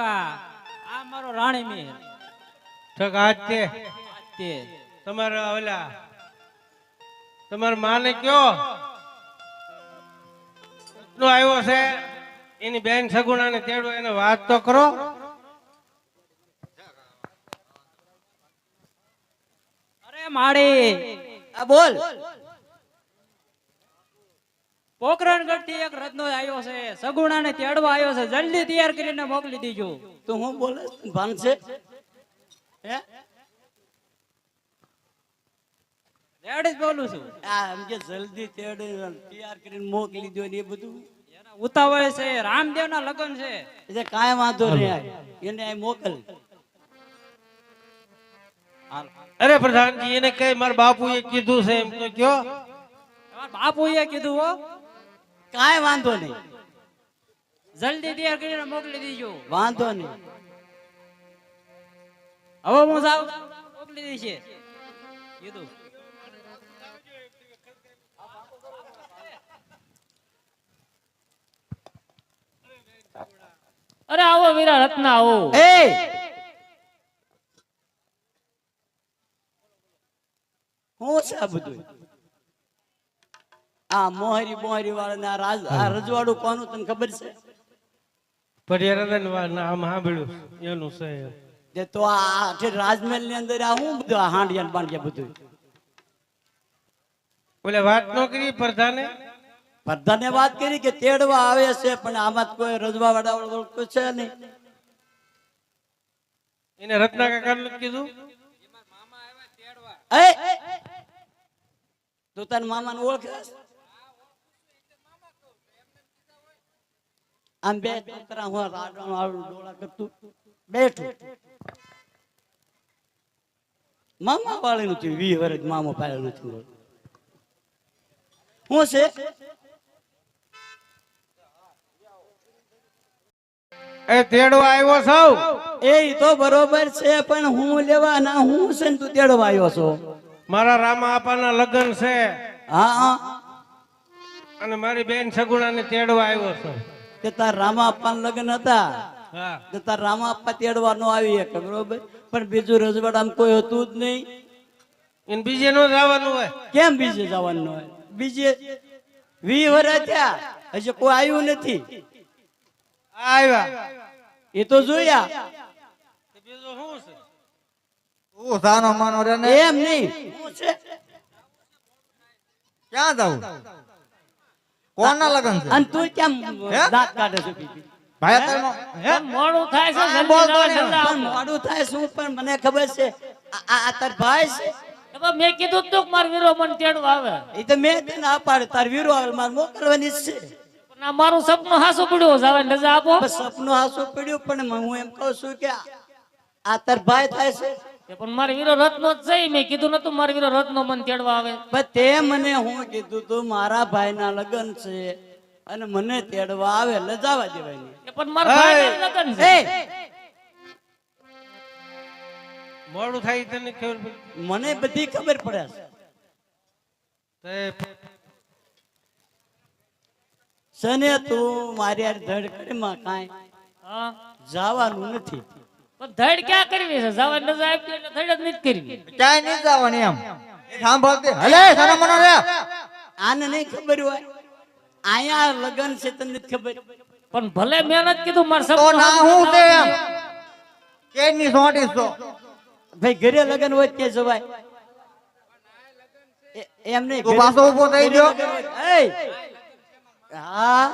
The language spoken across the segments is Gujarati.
કાકા આ મારો રાણી મેર. ઠક આજ તે તે. તમારા ઓલા તમારા માને કયો? નો આવ્યો છે? એની બેન સગુણાને તેડો એને વાત તો કરો. અરે માડી આ બોલ. પોખરણગઢથી એક રત્નો આવ્યો છે સગુણા ને તેડવા આવ્યો છે જલ્દી તૈયાર કરીને મોકલી દીજો. તું હું બોલે ભાન છે? હે? રેડ જ બોલું છું. આ એમ કે જલ્દી તેડે તૈયાર કરીને મોકલી દો ને એ બધું. ઉતાવળ છે રામદેવ ના લગ્ન છે. એટલે કાંઈ વાંધો નહીં આ. એને મોકલ. અરે પ્રધાનજી એને કઈ મારા બાપુએ કીધું છે એમ તો કયો? તમારા બાપુએ કીધું હો. કાંઈ વાંધો નહીં. જલ્દી તૈયાર કરીને મોકલી દીજો. વાંધો નહીં. હવે હું સાવ મોકલી દઈશે કીધું અરે આવો વીરા રત્ના આવો. એ! હું છે આ બધું આ મોહરી મોહરી વાળા આ રાજ આ રજવાડું કોનું તને ખબર છે? પર્યારણ નામ સાંભળ્યું. એનું છે. જે તો આ આઠે રાજમહેલની અંદર આ હું બધું આ હાંડિયા બાંડિયા બધું? બોલે વાત નો કરી પ્રધાને? પ્રધાને વાત કરી કે તેડવા આવે છે પણ આમાં કોઈ રજવા વાળા કોઈ છે નહીં. એને રત્ના કાકા કીધું? એ! તું તાર મામા ને ઓળખે આમ બે તરા હું રાડવાનું આડું ડોળા કરતું બેઠું. મામા વાળીનું થયું વી વર્ષ મામો પાડ્યો નથી હું છે? એ તેડવા આવ્યો સૌ એ તો બરોબર છે પણ હું લેવા ના હું છે ને તું તેડવા આવ્યો છો? મારા રામા આપાના લગ્ન છે. હા હા. અને મારી બેન સગુણાને તેડવા આવ્યો છું. તે તાર રામા અપ્પાના લગ્ન હતા. તાર રામા અપ્પા તેડવા નો આવી શકે બરોબર? પણ બીજું રજવાડામાં કોઈ હતું જ નહીં. એને બીજે નો જવાનું હોય. કેમ બીજે જવાનું હોય? બીજે વી વર્ષ થયા. હજી કોઈ આવ્યું નથી. આવ્યા. એ તો જોયા. તે બીજું શું છે? તું સાનો માનો રે ને. એમ નહીં. શું છે ક્યાં જાવું કોના લગન છે? અને તું કેમ દાંત કાઢે છે? ભાઈ હે? મોડું થાય છે જલ્દી બોલતો નવા નહીં. જલ્દી પણ મોડું થાય શું પણ મને ખબર છે. આ- આ આ તાર ભાઈ છે? મેં કીધું તું કે મારો વીરો મને તેડો આવે. એ તો મેં તને આ પાડે તાર વીરો આવે મારે મોકલવાની છે. પણ મારું સપનું હાસું પડ્યું જવાની રજા આપો. સપનું હાસું પડ્યું પણ હું એમ કહું છું કે આ- તાર ભાઈ થાય છે. પણ મારો વીરો રત્નો જ છે મેં કીધું નતું મારો વીરો રત્નો મને તેડવા આવે. પણ તે મને હું કીધું તું મારા ભાઈના લગ્ન છે અને મને તેડવા આવે એટલે જવા દેવાય નહીં. તે પણ મારા ભાઈના લગ્ન છે. મોડું થાય તને ખબર પડી? મને બધી ખબર પડે છે. તે સને તું મારી ધડકડીમાં કાંઈ જવાનું નથી. પણ ધડ ક્યાં કરવી છે? જવાની રજા આપી એટલે ધડ જ નથી કરવી. ક્યાંય નહીં જવાની એમ. સાંભળતી. હલે સાનો મનો રે. આને નહીં ખબર હોય. આયા લગન છે તને નથી ખબર. પણ ભલે મહેનત કીધું મારે તો ના હું તે. એમ? કેની સોટી સો ભાઈ ઘરે લગન હોય કે જવાય. એમ નહીં તું પાછો ઊભો થઈ ગયો? એ હા?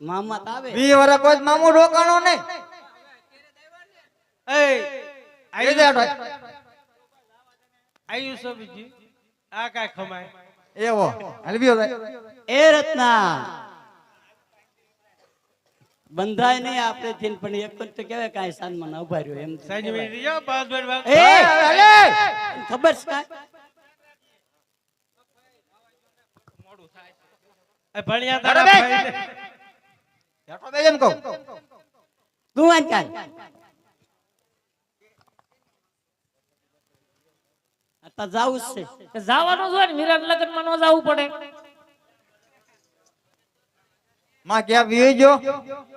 મામા તાવે આવે. વી કોઈ મામું રોકાણો નહીં. એ એ દે આવ્યું અટક. આવ્યું બીજી આ કાંઈ ખમાય. એવો હલવી રે એ રત્ના. બંધાય નહીં આપણે થી પણ એક તો કેવાય કાંઈ સાનમાં ના ઊભા રહ્યો એમ સાંજ કહેવાય. પાંચ મિનિટ એ હલે! ખબર છે કાંઈ? એ ભણ્યા તારા ભાઈ ભાઈને. બેઠો બે કહું. તું કાંઈ જાવું જ છે. કે જવાનું હોય ને વિરાટ લગ્નમાં ન જવું પડે. માં ક્યાં વિયો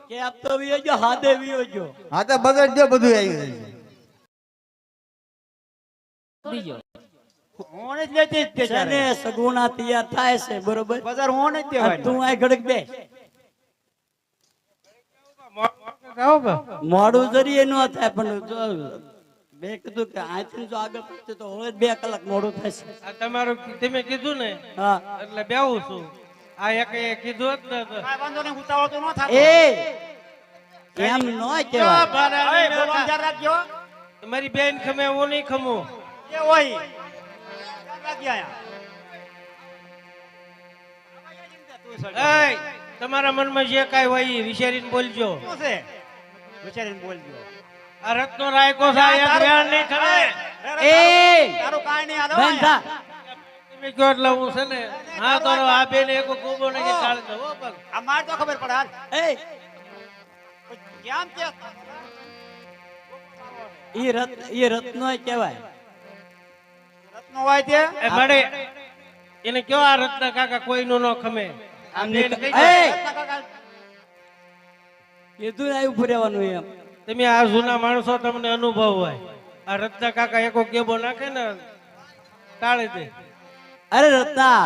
કે આપ તો વિયો હાદે વિયો હા તો બગડ બધું આવ્યું બીજો. હું જ લેતી જ છે ને સગુણા તૈયાર થાય છે બરોબર? બજાર જ તું આ ઘડક બે. મોડું જરીએ ન થાય પણ જો મેં કીધું કે અહીંથી જો આગળ પડશે તો હવે બે કલાક મોડું થશે. આ તમારું તમે કીધું ને? હા. એટલે બેહું છું. આ એક કીધું જ ને તો વાંધો ને ઉતાવળ તો ન થતો. એ! એમ ન કહેવાય. રાખજો. મારી બેન ખમે હું નહીં ખમું. એ હોય. તમારા મનમાં જે કાંઈ હોય એ વિચારીને બોલજો. શું છે? વિચારીને બોલજો. આ રત્નો રાયકો સાહેબ આ એક વેણ એ! તારું કાઈ નહીં આલો બંધ થા. તમે એટલે હું છે ને હા તો આ બેન એક ગોબો નહીં ટાળી દો હો પણ. આ માર તો ખબર પડે હાલ. એ! કેમ કે ઈ રત્ન ઈ રત્નો કહેવાય. રત્નો હોય તે? એ મળે એને કયો આ રત્ન કાકા કોઈનું ન ખમે. આમ બેન એ! કીધું ને આવ્યું ફરેવાનું એમ. તમે આ જૂના માણસો તમને અનુભવ હોય. આ રત્ના કાકા એકો કેબો નાખે ને ટાળી દે. અરે રત્ના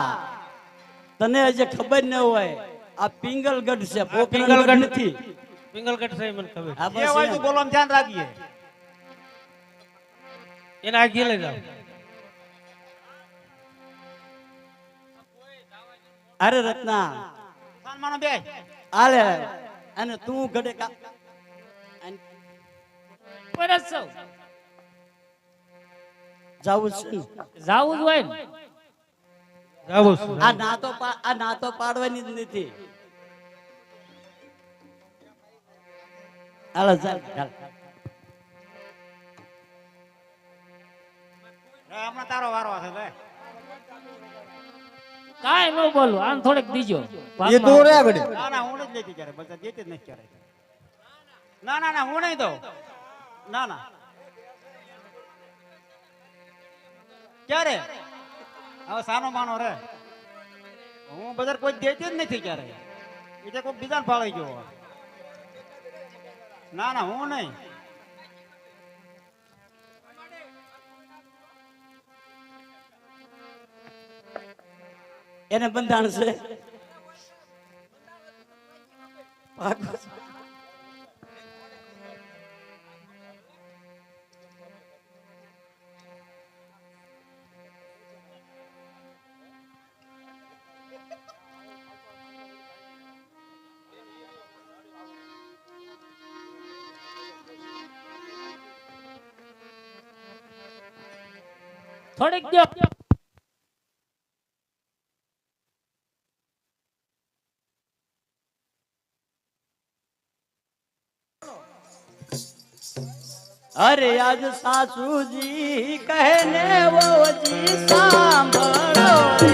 તને હજી ખબર ન હોય આ પિંગલગઢ છે પિંગલગઢ નથી. પિંગલગઢ સાહેબ મને ખબર. આ બસ હોય એમ. બોલવામાં ધ્યાન રાખીએ એને આગળ લઈ જાઓ. અરે રત્ના આલે અને તું ગડે કા પરત સૌ જાવું છે. જાવું જ હોય ને. જાવું આ નાતો આ નાતો પાડવાની જ નથી. હાલો ચાલ ચાલ. હમણાં તારો વારો હશે ભાઈ. કાય ન બોલું આમ થોડીક દીજો. એ દૂર રે ના ના હું જ લેતી ક્યારે બધા દેતી જ નથી ક્યારે. ના ના ના હું નહીં દઉં. ના ના. ક્યારે? હવે સાનો માનો રે. હું બજાર કોઈ દેતી જ નથી ક્યારે. એ તો કોઈ બીજાને ફાળી ગયો ના ના, હું નહીં. એને બંધાણ છે. થોડીક દો. અરે આજ સાસુજી કહે ને વોજી સાંભળો.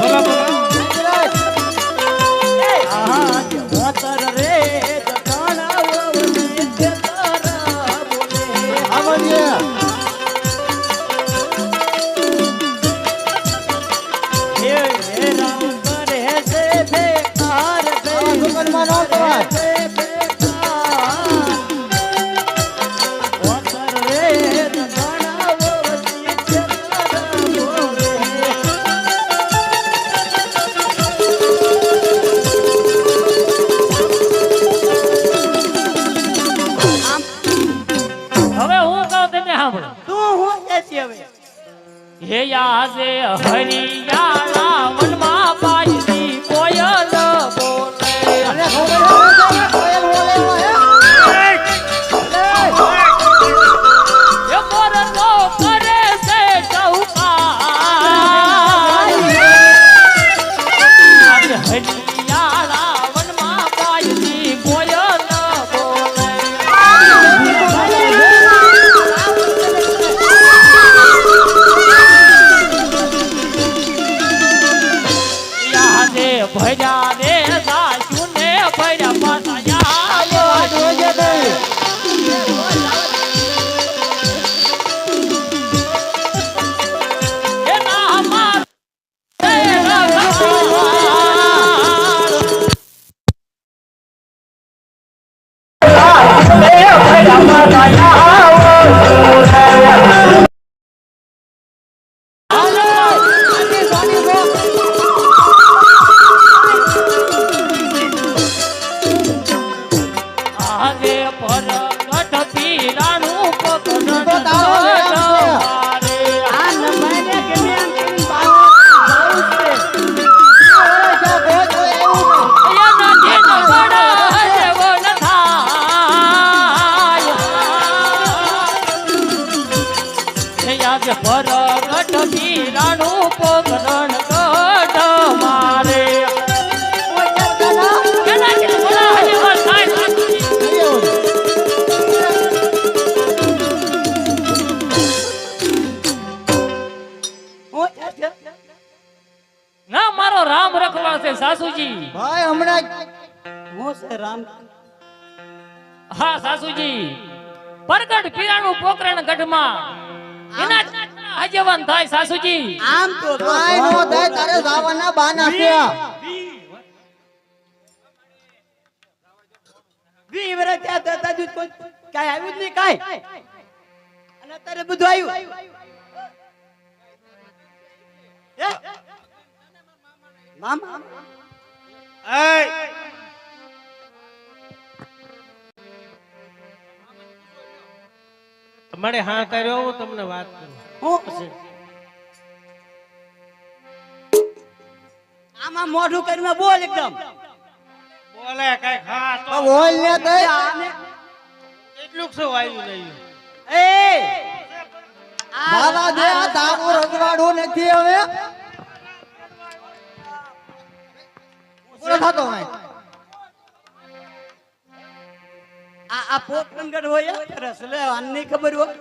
બોલા બોલા हरी आया એ આગે પર ગઢ પીરાણું મારે? ના મારો રામ રખવા છે સાસુજી. ભાઈ હમણાં હું છે રામ? હા સાસુજી. પરગટ પીરાણું પોકરણ ગઢમાં. એના થાય સાસુજી. આમ તો થાય નો થાય તારે જાવાના બાના છે વી વરે ત્યાં દૂધ કોઈ કાંઈ આવ્યું જ નહીં કાય અને તારે બધું આવ્યું. હે? મામા? એય! મારે હા કર્યો હું તમને વાત કરું. આમાં મોઢું કરીને બોલ એકદમ. બોલે કઈ ખાસ તો. બોલ ને તે આને- કેટલું શું વાયુ નહીં એ! દાદા દે આ દારૂ રજવાડું નથી હવે. પૂરો થતો નહીં આ આ પોકરણગઢ હોય એ સરસ ખબર હોય.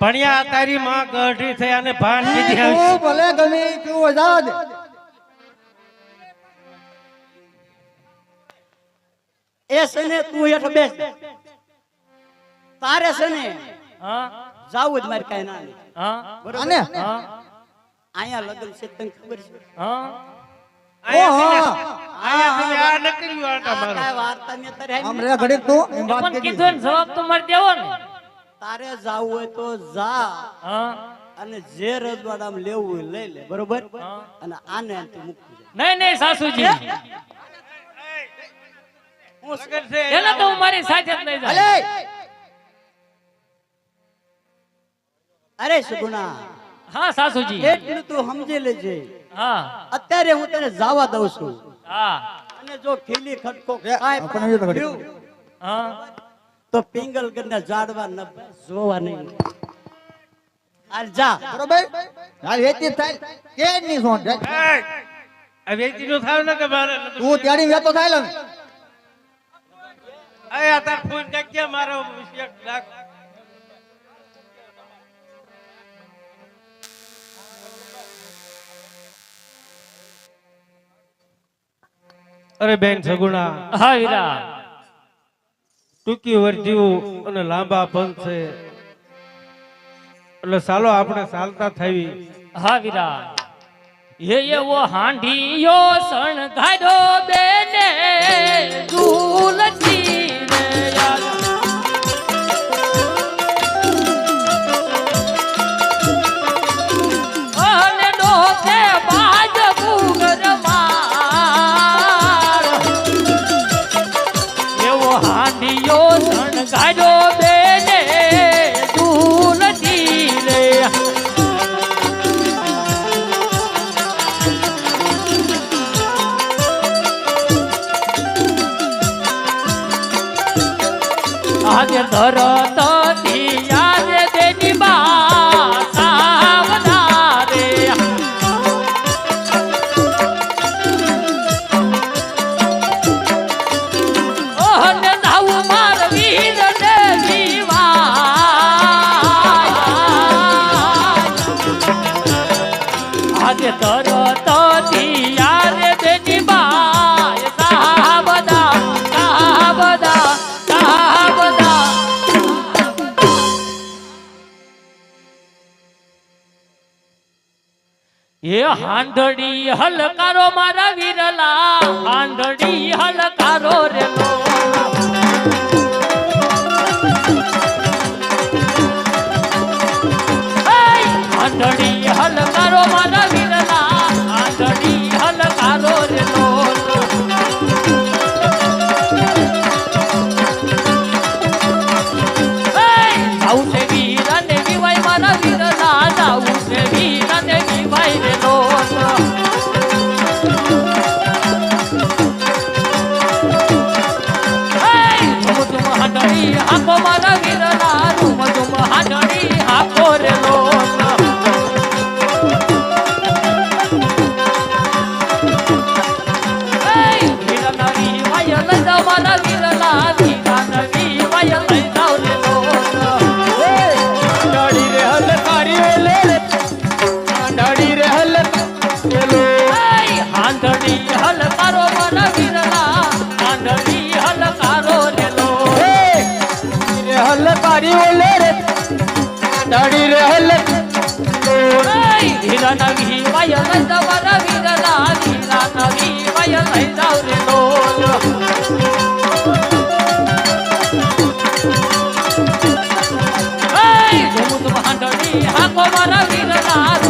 ભણ્યા તારી માં ગઢી થઈ અને ભાન કીધી તું ભલે ગમે તું જવા એ છે ને તું હેઠ બેસ. તારે છે ને હા? જાવું જ મારે કાંઈ ના. હા? બરોબર? હા? અહીંયા લગ્ન છે તને ખબર છે? હા? ઓહો. અહીંયા તમે આ ન કર્યું આટા આ મારો. કાંઈ વાર્તા મેં તારે આમ હામી. રે ઘડીક તું એમ વાત પણ કરી કીધું ને જવાબ તો મારે દેવો ને. તારે જાવું હોય તો જા. અને જે રજવાડામાં લેવું હોય લઈ લે બરોબર? અને આને આનથી મૂકવું છે. નહીં નહીં સાસુજી. એને તો હું મારી સાથે જ નહીં અરે સુગુણા. હા સાસુજી. એટલું તું સમજી લેજે. હા. અત્યારે હું તને જવા દઉં છું. હા. અને જો ખીલી ખટકો કાય પણ હા. તો પિંગલ થયું, હા ઝાડવા ન જોવા નહીં હાલ જા. બરોબર? હાલ વેચી થાય. કે ની સોન! આ વેચીનું થાવ ન કે મારે તું ત્યાડી વેતો થાય લે. આ તાર ફોન કે મારો વિષય નાખ. અરે બેન સગુણા હા વીરા ટૂંકી વર્જીવું અને લાંબા પંખ છે. એટલે ચાલો આપણે ચાલતા થઈ હા વીરા હે એવો હાંડીયો શણગાર્યો બેને. ઝૂલતી આંધળી હલકારો મારા વિરલા. આંધળી હલકારો રે ઓલે પાડી ઓલે રે તાડી રહેલ ઓય ધીરા નવી વાય નંદવર વીરલા ધીરા નવી વાય લઈ જાવ રે ડોલ ઓય જમુત મહાડણી હાકો મારા વીરલા